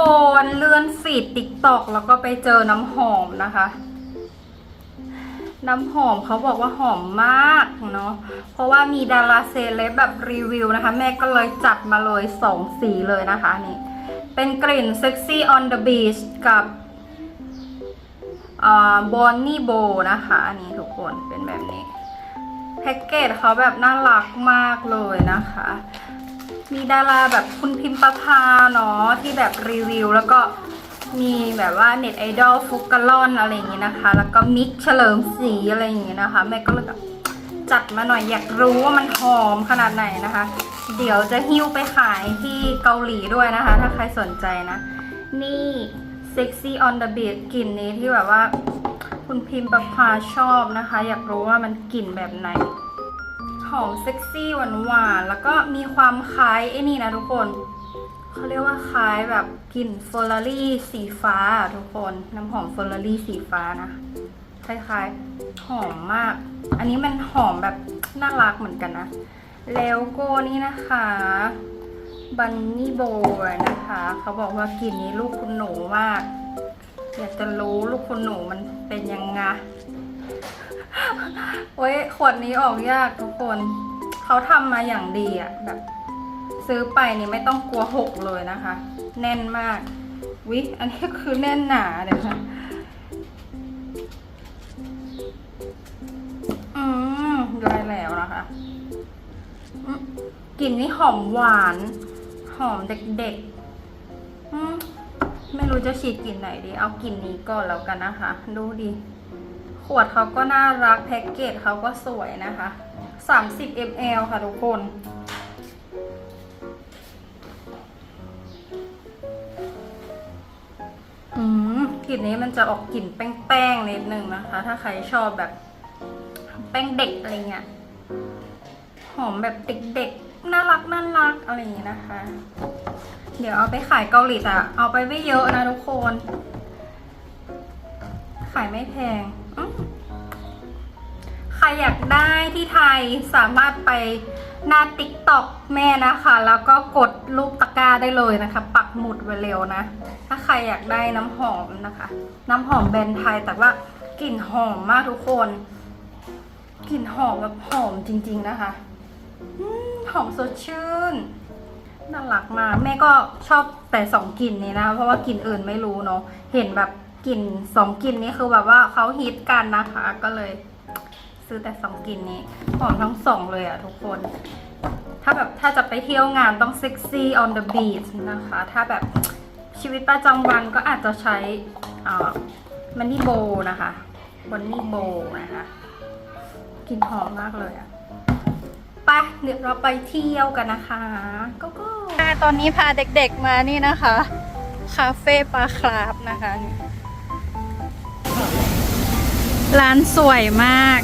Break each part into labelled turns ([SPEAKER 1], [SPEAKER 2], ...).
[SPEAKER 1] คนเลื่อนฟีดติ๊กตอกแล้วก็ไปเจอน้ำหอมนะคะ น้ำหอมเขาบอกว่าหอมมากเนาะเพราะว่ามีดาราเซเลบแบบรีวิวนะคะ แม่ก็เลยจัดมาเลยสองสีเลยนะคะนี่ เป็นกลิ่น Sexy on the Beach กับบอนนี่โบนะคะ อันนี้ทุกคนเป็นแบบนี้ แพ็กเกจเขาแบบน่ารักมากเลยนะคะ มีดาราแบบคุณพิมพ์ประพาเนาะที่แบบรีวิว แล้วก็มีแบบว่าเน็ตไอดอลฟุกกะลอนอะไรอย่างงี้นะคะ แล้วก็มิกเฉลิมศรีอะไรอย่างงี้นะคะ แม่ก็เลยแบบจัดมาหน่อยอยากรู้ว่ามันหอมขนาดไหนนะคะ เดี๋ยวจะหิ้วไปขายที่เกาหลีด้วยนะคะ ถ้าใครสนใจนะ นี่ Sexy on the beat กลิ่นนี้ที่แบบว่า คุณพิมพ์ประพาชอบนะคะ อยากรู้ว่ามันกลิ่นแบบไหน หอมเซ็กซี่หวานหวานๆแล้วก็มีความคล้ายไอ้นี่นะทุกคนเขาเรียกว่าคล้ายแบบกลิ่นเฟอร์รารี่สีฟ้าทุกคนน้ำหอมเฟอร์รารี่สีฟ้านะคล้ายๆหอมมาก อันนี้มันหอมแบบน่ารักเหมือนกันนะแล้วก็นี่นะคะบันนี่โบนะคะเขาบอกว่ากลิ่นนี้ลูกคุณหนูมากอยากจะรู้ลูกคุณหนูมันเป็นยังไง เว้ยขวดนี้ออกยากทุกคน เขาทำมาอย่างดีอะแบบ ซื้อไปนี่ไม่ต้องกลัวหกเลยนะคะ แน่นมาก วิ อันนี้คือแน่นหนาเดี๋ยวค่ะอืมได้แล้วนะคะกลิ่นนี่หอมหวาน หอมเด็กๆ ไม่รู้จะฉีดกลิ่นไหนดี เอากลิ่นนี้ก่อนแล้วกันนะคะ ดูดิ ขวดเขาก็น่ารักแพ็กเกจเขาก็สวยนะคะ 30 ml ค่ะทุกคน อืมกลิ่นนี้มันจะออกกลิ่นแป้งๆนิดนึงนะคะ ถ้าใครชอบแบบแป้งเด็กอะไรเงี้ย หอมแบบเด็กๆ น่ารักน่ารักอะไรอย่างงี้นะคะ เดี๋ยวเอาไปขายเกาหลีแต่เอาไปไม่เยอะนะทุกคน ขายไม่แพง อืมใครอยากได้ที่ไทยสามารถไปหน้าติ๊กต็อกแม่นะคะ แล้วก็กดรูปตะกร้าได้เลยนะคะ ปักหมุดไว้เร็วนะ ถ้าใครอยากได้น้ำหอมนะคะ น้ำหอมแบรนด์ไทยแต่ว่ากลิ่นหอมมากทุกคนกลิ่นหอมแบบหอมจริง ๆนะคะหอมสดชื่นน่ารักมากแม่ก็ชอบแต่สองกลิ่นนี้นะ เพราะว่ากลิ่นอื่นไม่รู้เนาะเห็นแบบกลิ่นสองกลิ่นนี้คือแบบว่าเขาฮิตกันนะคะก็เลย ซื้อแต่สองกลิ่นนี้หอมทั้งสองเลยอะทุกคน ถ้าแบบถ้าจะไปเที่ยวงานต้องเซ็กซี่ on the beach นะคะ ถ้าแบบชีวิตประจำวันก็อาจจะใช้อ่ามันนี่โบนะคะบอนนี่โบนะคะกลิ่นหอมมากเลยอะไปเดี๋ยวเราไปเที่ยวกันนะคะก็ก็ตอนนี้พาเด็กๆมานี่นะคะ คาเฟ่ปลาคราฟนะคะ ร้านสวยมาก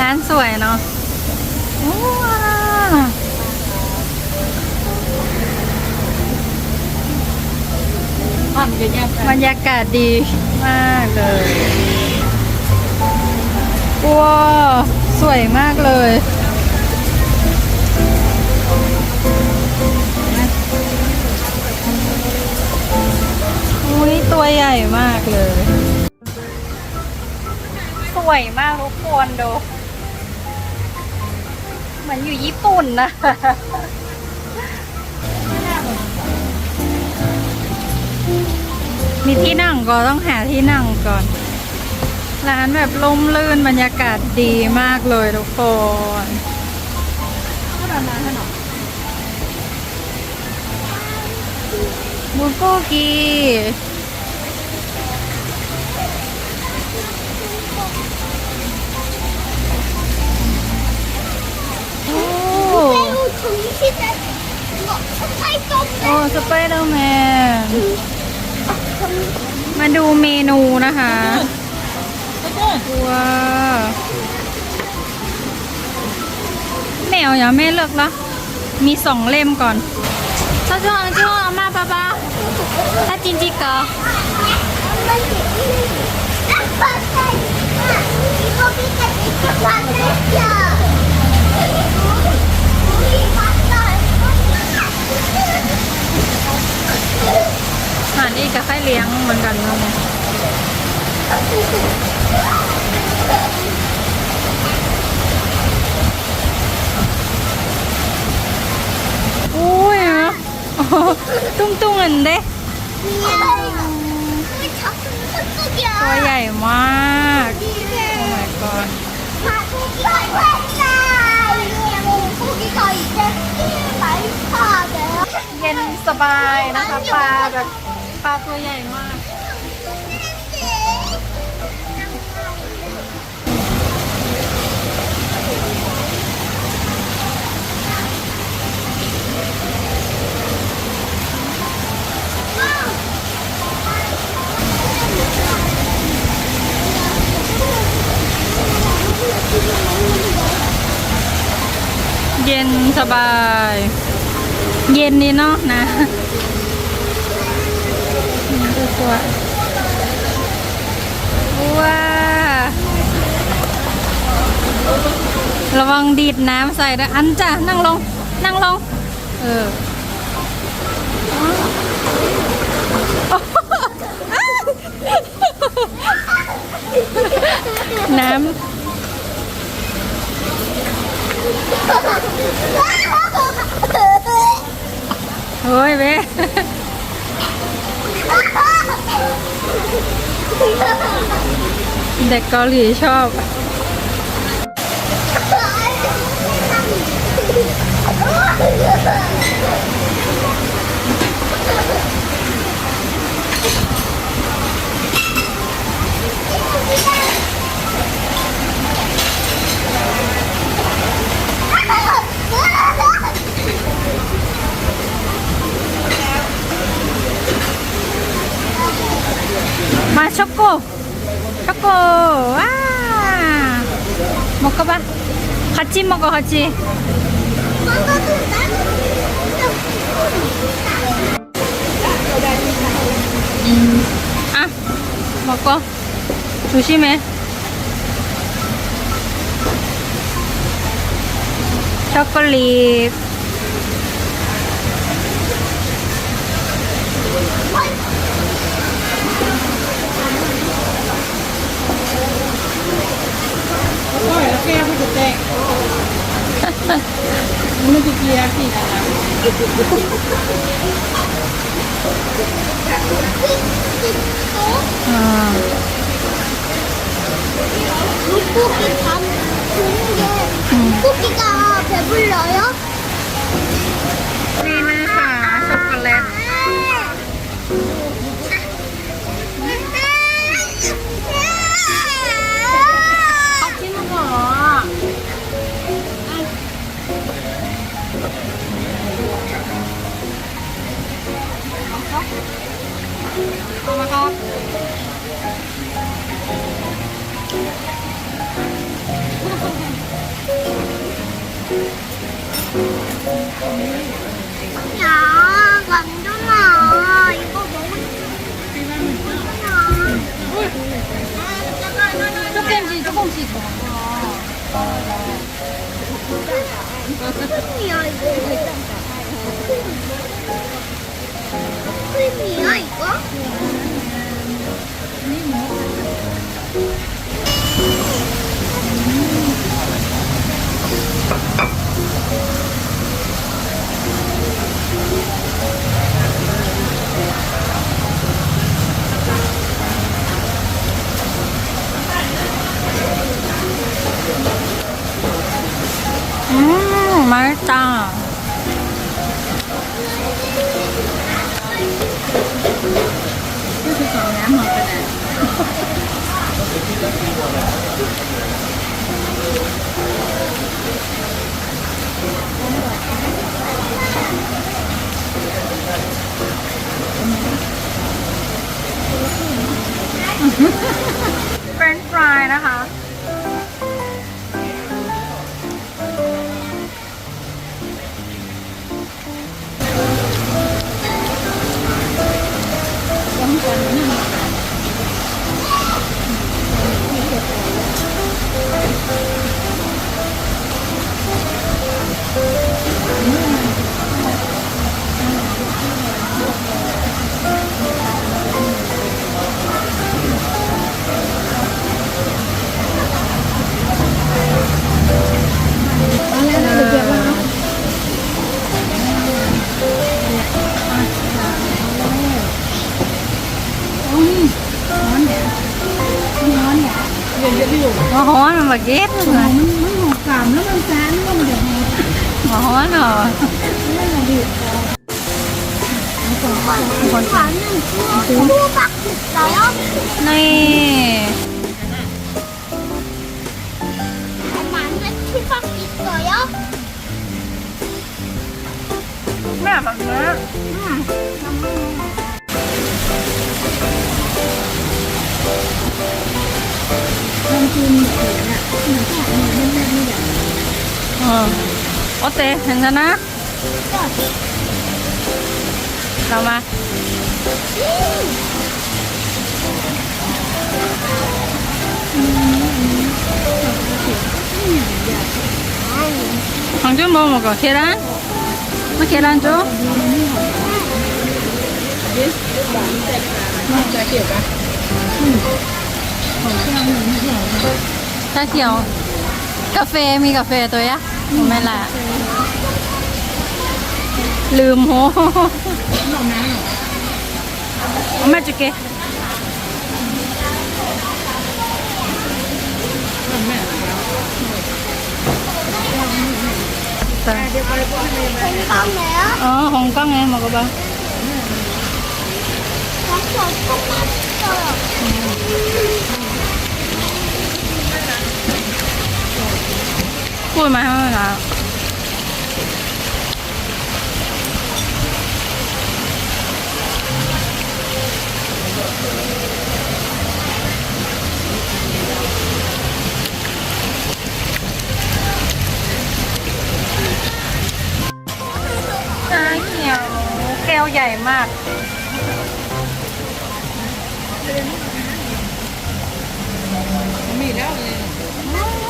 [SPEAKER 1] ร้านสวยเนาะว้าวบรรยากาศดีมากเลยว้าวสวยมากเลยอุ้ยตัวใหญ่มากเลย สวยมากทุกคนดู เหมือนอยู่ญี่ปุ่นนะมีที่นั่งก็ต้องหาที่นั่งก่อน ร้านแบบลมลื่นบรรยากาศดีมากเลยทุกคนบุโกกี โอ้สไปเดอร์แมน มาดูเมนูนะคะ ว้าวแมวอย่าแม่เลิกละมีสองเล่มก่อนถ้าช่วงช่วงมาป้าป้าถ้าจินจิกะ
[SPEAKER 2] มันเห็นอะเปิดใจอะเขามีกันอีกวันเลยจ้ะมีพัดเลย
[SPEAKER 1] อ่านี่ก็ค่อยเลี้ยงเหมือนกันเนาะอุ้ยอะตุ้งตุ้งเห็นเด้ตัวใหญ่มากโอ้ my god เย็นสบายนะคะปลาแบบ ลาตัวใหญ่มาก เย็นสบาย เย็นนี่เนาะนะ นี่ดูตัวว้าระวังดีดน้ำใส่ด้วยอันจ้ะนั่งลง นั่งลง เออน้ำเฮ้ยเว้ เด็กเกาหลีชอบม 초코. 초코. 와. 먹어봐. 같이 먹어, 같이. 아, 먹어. 조심해. 초콜릿. मुझे किया कि हाँ
[SPEAKER 2] 물고기 밥 주는 게 물고기가 배불러요?
[SPEAKER 1] 우리 사 초콜릿 ょこんな感じや
[SPEAKER 2] ー、감정 나. 이거 너무 이쁘잖 아.
[SPEAKER 1] 조금 씩, 조금 씩.
[SPEAKER 2] 이거 큰일이 야, 이 거. 크림이야, 이거?
[SPEAKER 1] 음 맛있다 เฟรนช์ฟรายนะคะ ฮ้อนมันมาเก็ตเลย
[SPEAKER 3] มันหกสามแล้วมันจานแล้
[SPEAKER 1] 어. 어때? 괜찮아? 나와. 광주 뭐 먹어? 계란? 어, 계란 줘?
[SPEAKER 3] 다
[SPEAKER 1] 귀여워. 카페, 미 카페, 도야? แม่ละลืมโห
[SPEAKER 3] แม่
[SPEAKER 1] จุ
[SPEAKER 2] เกอ๋
[SPEAKER 1] อ
[SPEAKER 2] ของก้องไงมาก
[SPEAKER 1] บ้าง พูดมาเท่าไหร่แก้วใหญ่มาก
[SPEAKER 3] มีแล้วเล
[SPEAKER 1] ย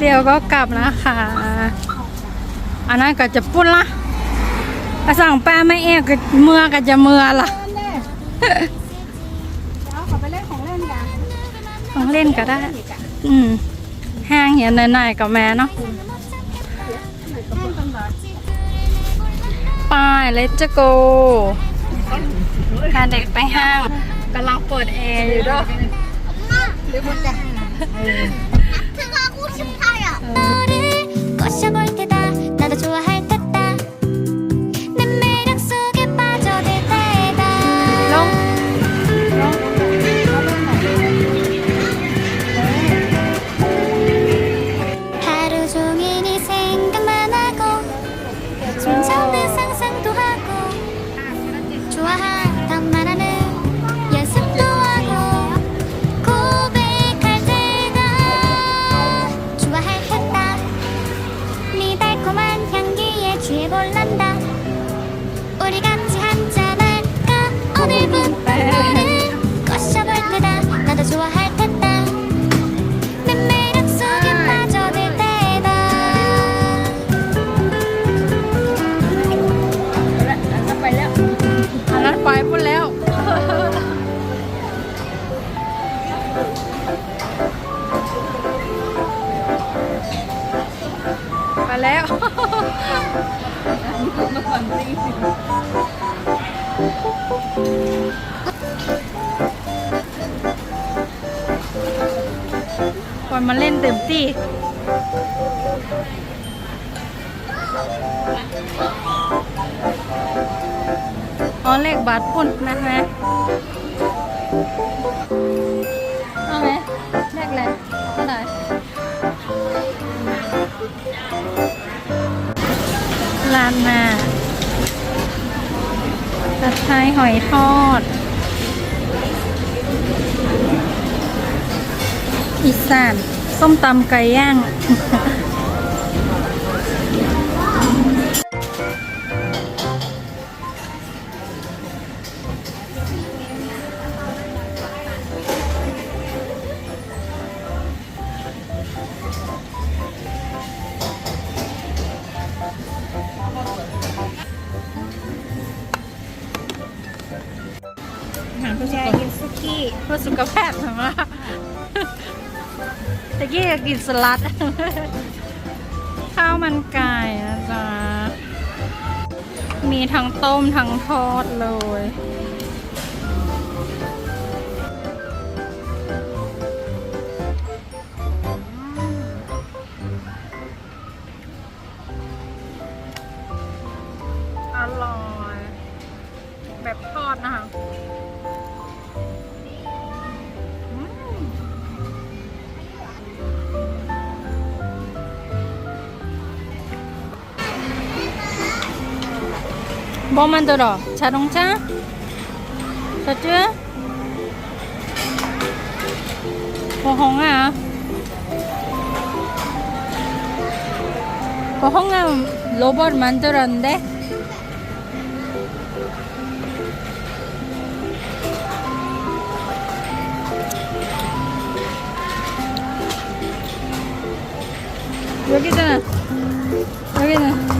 [SPEAKER 1] เดียวก็กลับนะคะ อันนั้นก็จะปุ้นละอสั่งป้าไม่เอกเมื่อก็จะเมื่อละ
[SPEAKER 3] ของเล่นก็
[SPEAKER 1] ได้ อืมห้างเหียนไหนๆกับแม่เนาะป้ายเลจโกพาเด็กไปห้างกำลังเปิดแอร์อยู่ด้วย
[SPEAKER 4] หรือมันจะห้ 너를 꼬셔볼 테다. 나도 좋아할
[SPEAKER 1] คนมาเล่นเต็มที่อ๋อเลขบาทพุ่นนะคะเอาไหมเลขอะไรเท่าไหร่ลานนา ผัดไทยหอยทอด อีสานส้มตำไก่ย่าง อาหารเพื่อสุขภาพกินสุกี้เพื่อสุขภาพของเราตะกี้อยากกินสลัด ข้าวมันไก่นะจ๊ะมีทั้งต้มทั้งทอดเลย 뭐 만들어? 자동차? 저쪽? 뭐 홍아? 뭐 홍아 로봇 만들었는데? 여기잖아. 여기는.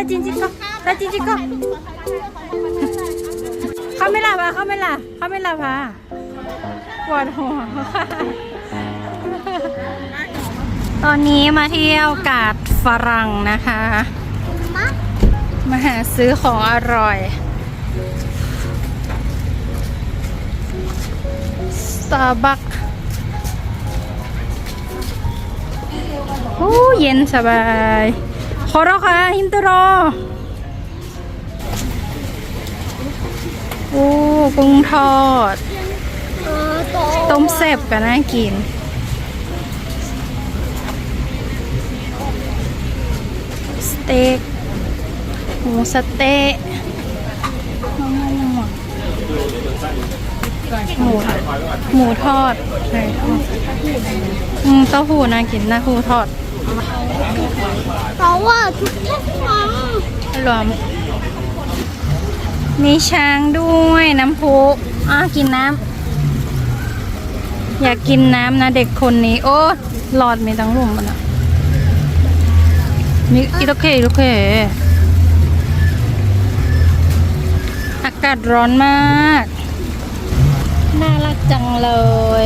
[SPEAKER 1] 네, 사진 찍어. 사진 찍어. 카메라 봐, 카메라. 카메라 봐. ปวดหัว ตอนนี้มาเที่ยวกาดฝรั่งนะคะ
[SPEAKER 2] 엄마?
[SPEAKER 1] มาหาซื้อของอร่อย Starbucks โอ้เย็นสบาย ขอรอค่ะหิมตรอโอ้กุ้งทอด,ต้มแซ่บก็น่ากินสเต็กหมูสเต๊ะหมูหมูทอดไก่ทอดอืมเต้าหู้น่ากินเต้าหู้ทอด
[SPEAKER 2] เพราะว่าทุกทุกค
[SPEAKER 1] รั้งรวมมีช้างด้วยน้ำพุอ้ากินน้ำอยากกินน้ำนะเด็กคนนี้ โอ้หลอดมีทั้งลมมันอะมีอีโอเคอีโอเคอากาศร้อนมาก น่ารักจังเลย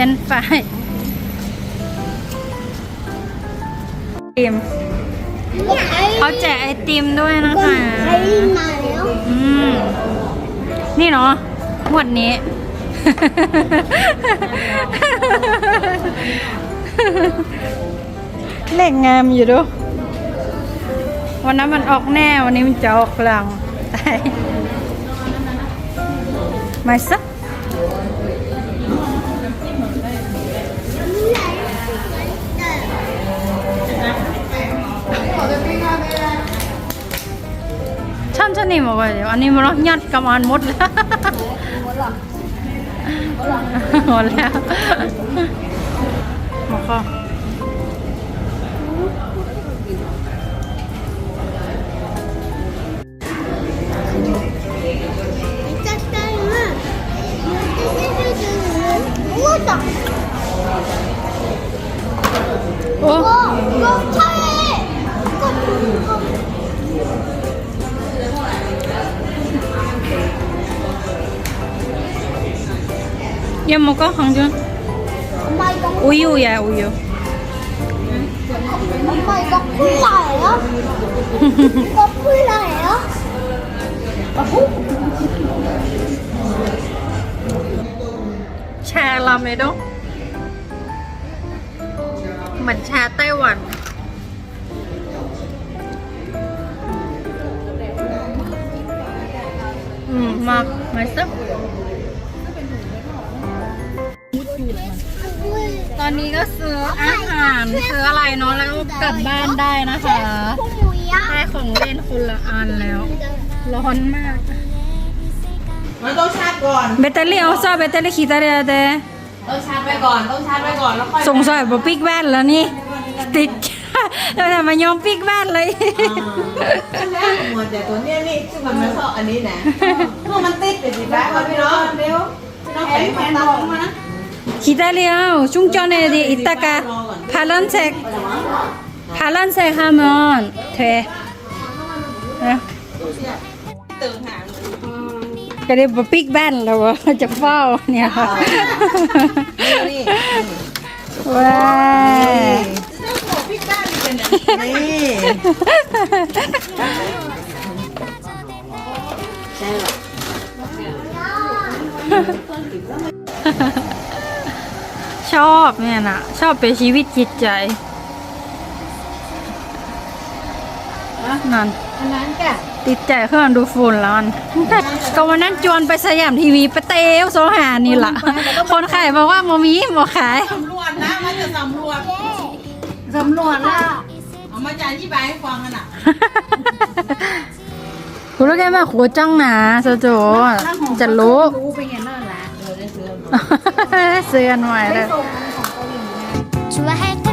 [SPEAKER 1] เป็นไฟรายติม
[SPEAKER 2] เนี่ยไอ้
[SPEAKER 1] เขาแจกไอติมด้วยนะ
[SPEAKER 2] คน
[SPEAKER 1] คะ
[SPEAKER 2] ไอ้มาแล้ว
[SPEAKER 1] อืมนี่เนาะงวดนี้ เลขงามอยู่ดู วันนั้นมันออกแน่ วันนี้มันจะออกหลังแต่มาสัก อนชนิมออกไปอันนี้มันยัดกำมันมดแล้วหมดแล้ว
[SPEAKER 2] หมดแล้ว
[SPEAKER 1] em 먹어 황준?
[SPEAKER 2] 엄마 이거
[SPEAKER 1] 우유야 우유.
[SPEAKER 2] 엄마 이거 콜라예요? 이거 콜라예요?
[SPEAKER 1] Trà là mày đâu? Mình trà Taiwan. Hoàn Ừ, mà, mà sức อนนี้ก็ซื้ออาหารซื้ออะไรเนาะแล้วกลับบ้านได้นะคะได้ของเล่นคนละอันแล้ว ร้อนมาก
[SPEAKER 5] มันต้องชาร์จก่อน
[SPEAKER 1] เบตเตอรี่เอาซ่เบตเตอรี่ขีดอะไรอยเด
[SPEAKER 5] ต้องชาร์จไปก่อนต้องชาร์จไปก่อนแล้วค่อย
[SPEAKER 1] ส่งซอยบอปิกแว่นแล้วนี่ติดแล้วทำมายอมปิกแว่นเลย
[SPEAKER 5] แล้วหมดแต่ตัวเนี้ยนี่ซึ่งมันมาซ่ออันนี้นะเพราะมันติดติดแว่นมาพี่น้องเร็วพี่น้องแข็งแข็งบอกมานะ
[SPEAKER 1] 기다려. 충전해야 돼. 이따가 파란색 파란색 하면 돼. 네.
[SPEAKER 5] ตื่นหาง
[SPEAKER 1] 그래 뭐 빅밴 라고 저 파오냐.
[SPEAKER 5] นี่
[SPEAKER 1] 와.
[SPEAKER 5] นี่
[SPEAKER 1] ชอ บเนี่ยนะชอบเป็นชีวิตจิตใจ นั่น
[SPEAKER 5] อันนั้นแก
[SPEAKER 1] ติดใจเครื่องดูฝุ่นแล้วมันก็วันนั้นจวนไปสยามทีวีไปเตวโซหานี่ล่ะ คนขายบอกว่าโมมีโมขาย
[SPEAKER 5] สำรวจนะมันจะสำรวจ
[SPEAKER 1] สำรวจละ
[SPEAKER 5] เอามาจากที่บายให้ฟังกันอะ
[SPEAKER 1] คุณรู้แกมาหัวจังหนาสะโจจะรู้
[SPEAKER 3] รู้ไปเห็นนั่นแหละ
[SPEAKER 1] เสื้อน่อยเลย
[SPEAKER 4] ว